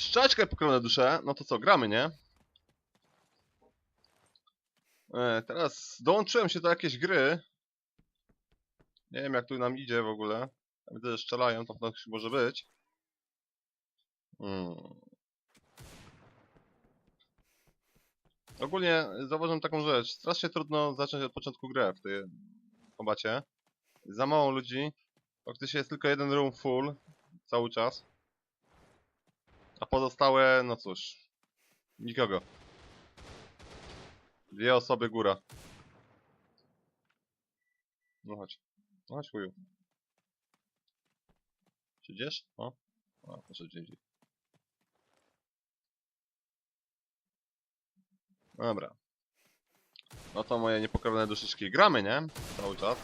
Szczaczkę pokrone dusze, no to co, gramy, nie? E, teraz dołączyłem się do jakiejś gry. Nie wiem jak tu nam idzie w ogóle. Widzę, że strzelają, to ktoś może być. Hmm. Ogólnie zauważyłem taką rzecz. Strasznie trudno zacząć od początku grę w tej kombacie. Za mało ludzi. Faktycznie jest tylko jeden room full cały czas. A pozostałe, no cóż, nikogo. Dwie osoby góra. No chodź. No chodź chuju. Siedzisz? O. A, proszę gdzie. Dobra. No to moje niepokorne duszyczki. Gramy, nie? Cały czas.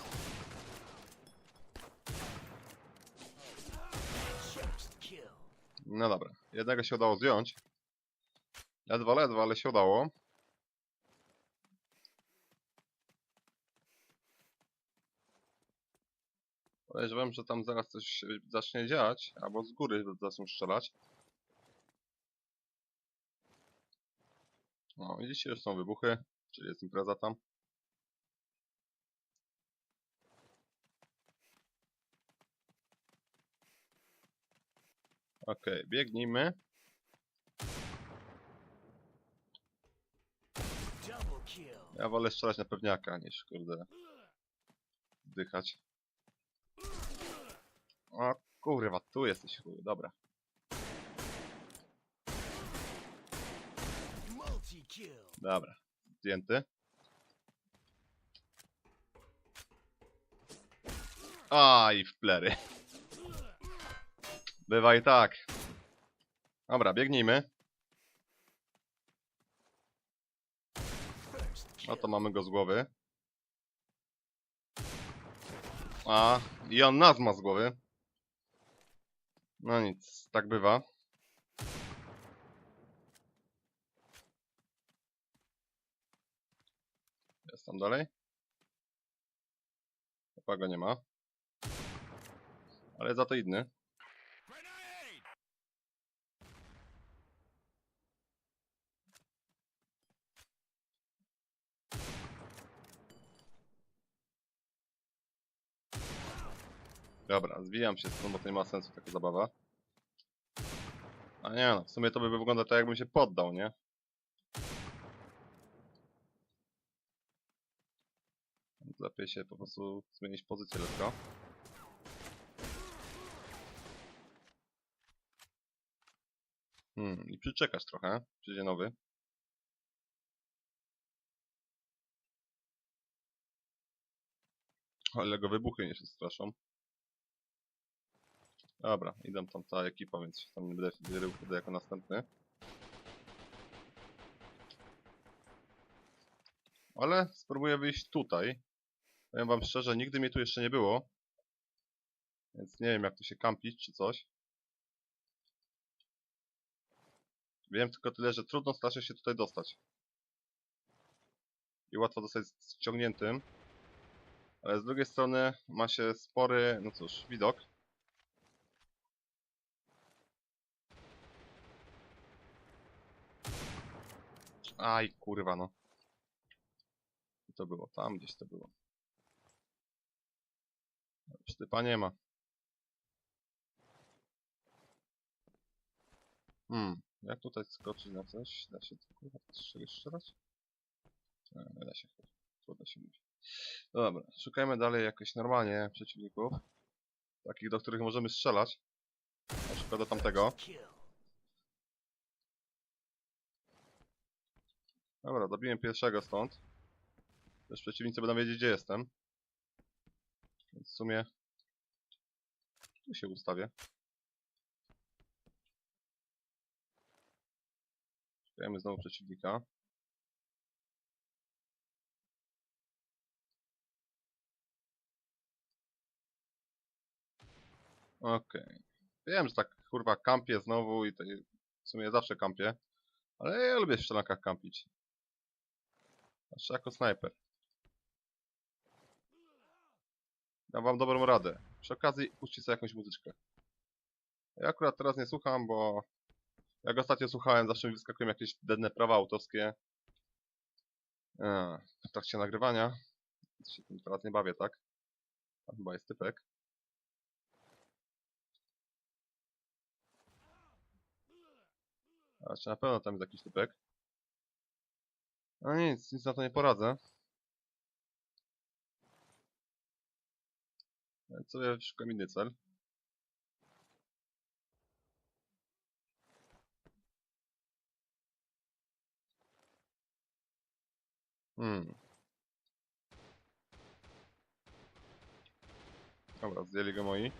No dobra. Jednego się udało zdjąć. Ledwo, ledwo, ale się udało. Podejrzewam, że tam zaraz coś zacznie dziać, albo z góry zaczną strzelać. No, widzicie, już są wybuchy, czyli jest impreza tam. Okej, biegnijmy. Double kill. Ja wolę strzelać na pewniaka niż, kurde, dychać. O kurwa, tu jesteś chuj, dobra. Dobra, zdjęty. Aj, w plery. Bywa i tak. Dobra, biegnijmy. No to mamy go z głowy. A, i on nas ma z głowy. No nic, tak bywa. Jest tam dalej? Chyba go nie ma. Ale za to inny. Dobra, zwijam się stąd, bo to nie ma sensu taka zabawa. A nie no, w sumie to by wygląda tak jakbym się poddał, nie? Lepiej się po prostu zmienić pozycję lekko. Hmm, i przyczekać trochę, przyjdzie nowy. Ale go wybuchy nie się straszą. Dobra, idę tam ta ekipa, więc się tam nie będę rył wtedy jako następny. Ale spróbuję wyjść tutaj. Powiem wam szczerze, nigdy mnie tu jeszcze nie było. Więc nie wiem jak tu się kampić czy coś. Wiem tylko tyle, że trudno strasznie się tutaj dostać. I łatwo zostać ściągniętym. Ale z drugiej strony ma się spory, no cóż, widok. Aj, kurwa no. Gdzie to było? Tam gdzieś to było. Sztypa nie ma. Hmm, jak tutaj skoczyć na coś? Da się kurwa strzelać? Nie, da się chyba. Trudno się mówi. Dobra, szukajmy dalej jakoś normalnie przeciwników. Takich, do których możemy strzelać. Na przykład do tamtego. Dobra, dobiłem pierwszego stąd. Też przeciwnicy będą wiedzieć, gdzie jestem. Więc w sumie... Tu się ustawię. Szukajmy znowu przeciwnika. Okej. Wiem, że tak kurwa kampię znowu i w sumie zawsze kampię. Ale ja lubię w szczelankach kampić. Znaczy jako snajper. Dam wam dobrą radę. Przy okazji puśćcie sobie jakąś muzyczkę. Ja akurat teraz nie słucham, bo Jak ostatnio słuchałem, zawsze mi wyskakują jakieś dedne prawa autorskie. e, W trakcie nagrywania. Się tym teraz nie bawię, tak? Chyba jest typek. A czy na pewno tam jest jakiś typek? No nic, nic na to nie poradzę. Więc sobie szukam inny cel. Hmm. Dobra, zdjęli go moi.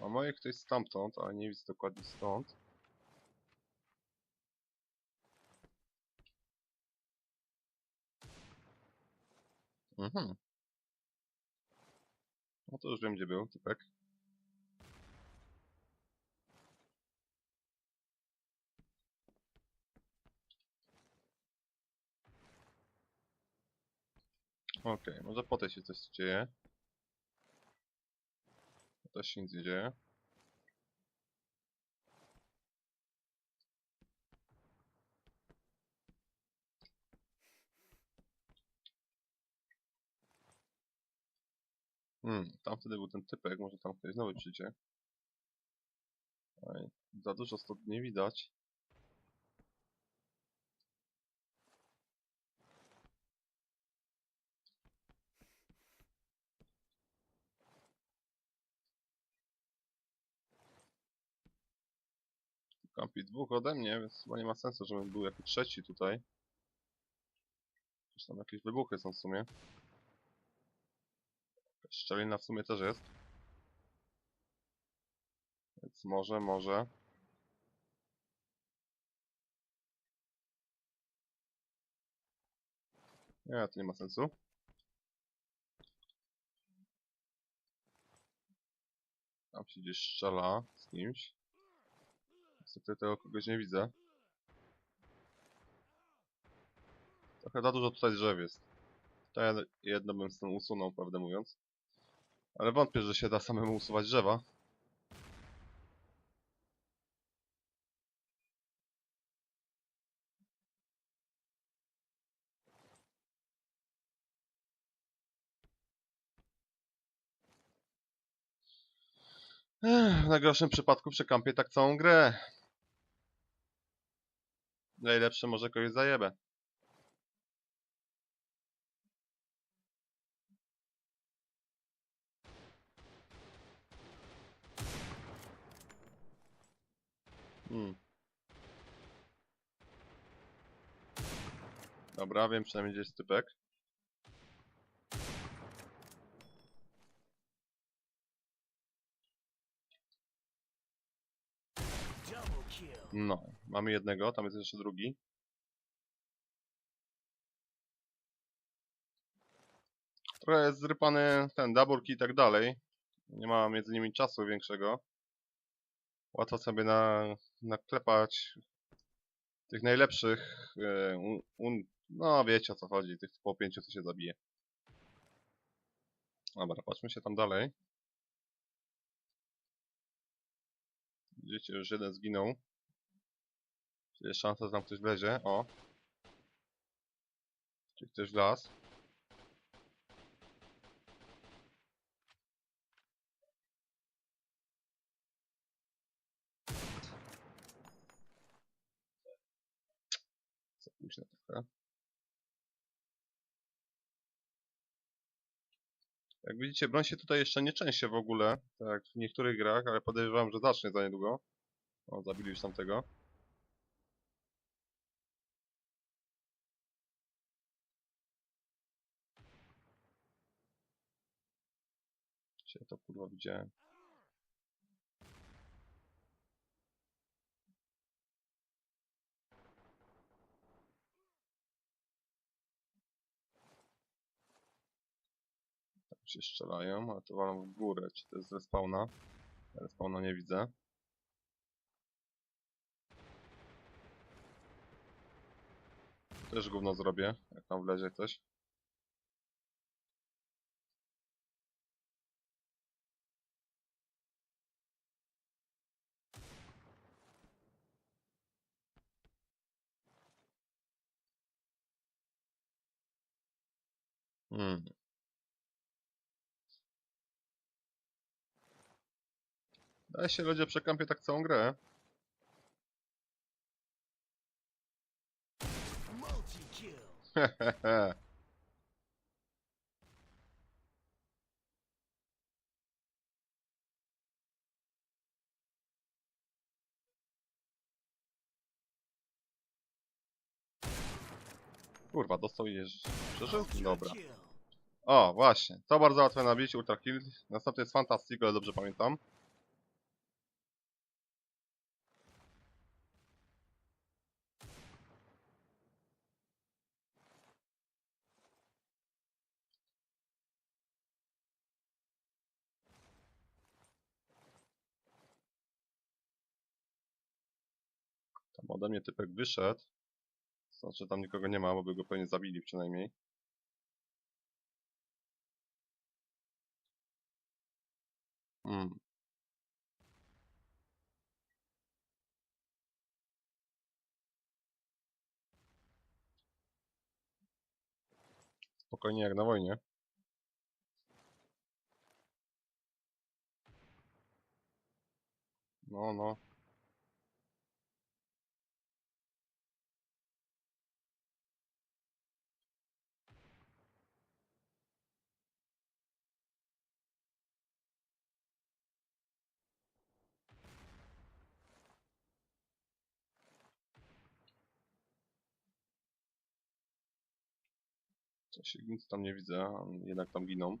A moje ktoś stamtąd, ale nie widzę dokładnie stąd. Mhm. No to już wiem gdzie był, typek. Okej, może potem się coś dzieje. Też się nic nie dzieje. Hmm, tam wtedy był ten typek, może tam ktoś nowy przyjdzie. Oj, za dużo stąd nie widać. Kampi dwóch ode mnie, więc chyba nie ma sensu, żebym był jako trzeci tutaj. Przecież tam jakieś wybuchy są w sumie. Szczelina w sumie też jest. Więc może, może. Nie, to nie ma sensu. Tam się gdzieś strzela z kimś. Niestety tego kogoś nie widzę. Trochę za dużo tutaj drzew jest. To jedno bym z tym usunął, prawdę mówiąc. Ale wątpię, że się da samemu usuwać drzewa. Ech, w najgorszym przypadku przekampię tak całą grę. Najlepsze może kogoś zajebę. Dobra, wiem przynajmniej gdzie jest typek. No, mamy jednego, tam jest jeszcze drugi. Trochę jest zrypany ten daburki i tak dalej. Nie ma między nimi czasu większego. Łatwo sobie na, naklepać tych najlepszych. e, un, no wiecie o co chodzi, tych po pięciu co się zabije. Dobra, patrzmy się tam dalej. Widzicie, już jeden zginął. Czy jest szansa, że tam ktoś wlezie? O. Czy ktoś wlazł? Za późno trochę. Jak widzicie, broń się tutaj jeszcze nie częściej w ogóle, tak w niektórych grach, ale podejrzewam, że zacznie za niedługo. O, zabili już tamtego. Gdzie to kurwa widziałem? cię strzelają, a to walą w górę. Czy to jest z respawna? Respawna nie widzę. Też gówno zrobię, jak tam wlezie ktoś. Hmm. Daje się ludzie przekampię tak całą grę. Kurwa, dostał i przeżył? Dobra. O, właśnie. To bardzo łatwe nabić, Ultra Kill. Następny jest Fantastic, ale dobrze pamiętam. Tam ode mnie typek wyszedł. Znaczy tam nikogo nie ma, bo by go pewnie zabili przynajmniej. Hmm. Spokojnie jak na wojnie. No, no. Coś nic tam nie widzę, jednak tam giną.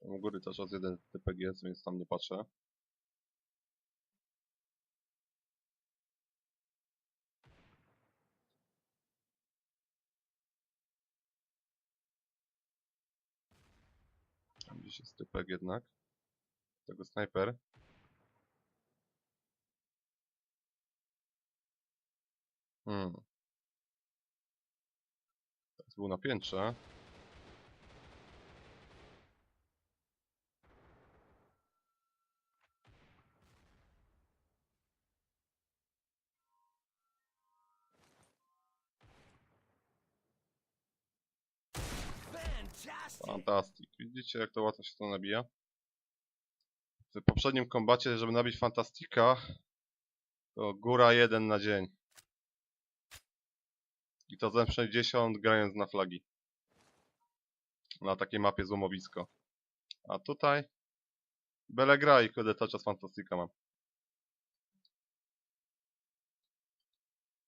Tam u góry też raz jeden typek jest, więc tam nie patrzę. Tam gdzieś jest typek jednak. Tego snajper. Hmm. Teraz był na piętrze. Fantastic. Widzicie jak to łatwo się to nabija? W poprzednim kombacie, żeby nabić Fantastika, to góra 1 na dzień. I to za 60 grając na flagi. Na takiej mapie złomowisko. A tutaj byle gra i kiedy cały czas Fantastika mam.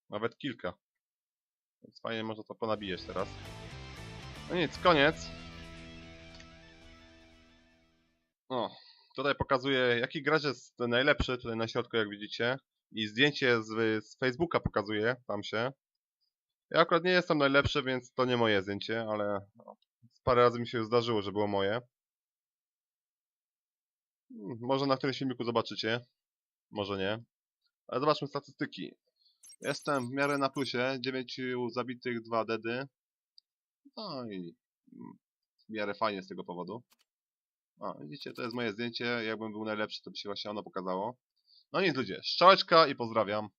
Nawet kilka. Więc fajnie można to ponabijać teraz. No nic, koniec. O, tutaj pokazuję jaki gracz jest najlepszy, tutaj na środku jak widzicie. I zdjęcie z, z Facebooka pokazuje, tam się. Ja akurat nie jestem najlepszy, więc to nie moje zdjęcie, ale no, parę razy mi się zdarzyło, że było moje. Hmm, Może na którymś filmiku zobaczycie, może nie. Ale zobaczmy statystyki. Jestem w miarę na plusie, 9 zabitych, 2 dedy. No i mm, w miarę fajnie z tego powodu. O, widzicie, to jest moje zdjęcie. Jakbym był najlepszy, to by się właśnie ono pokazało. No nic ludzie, strzałeczka i pozdrawiam.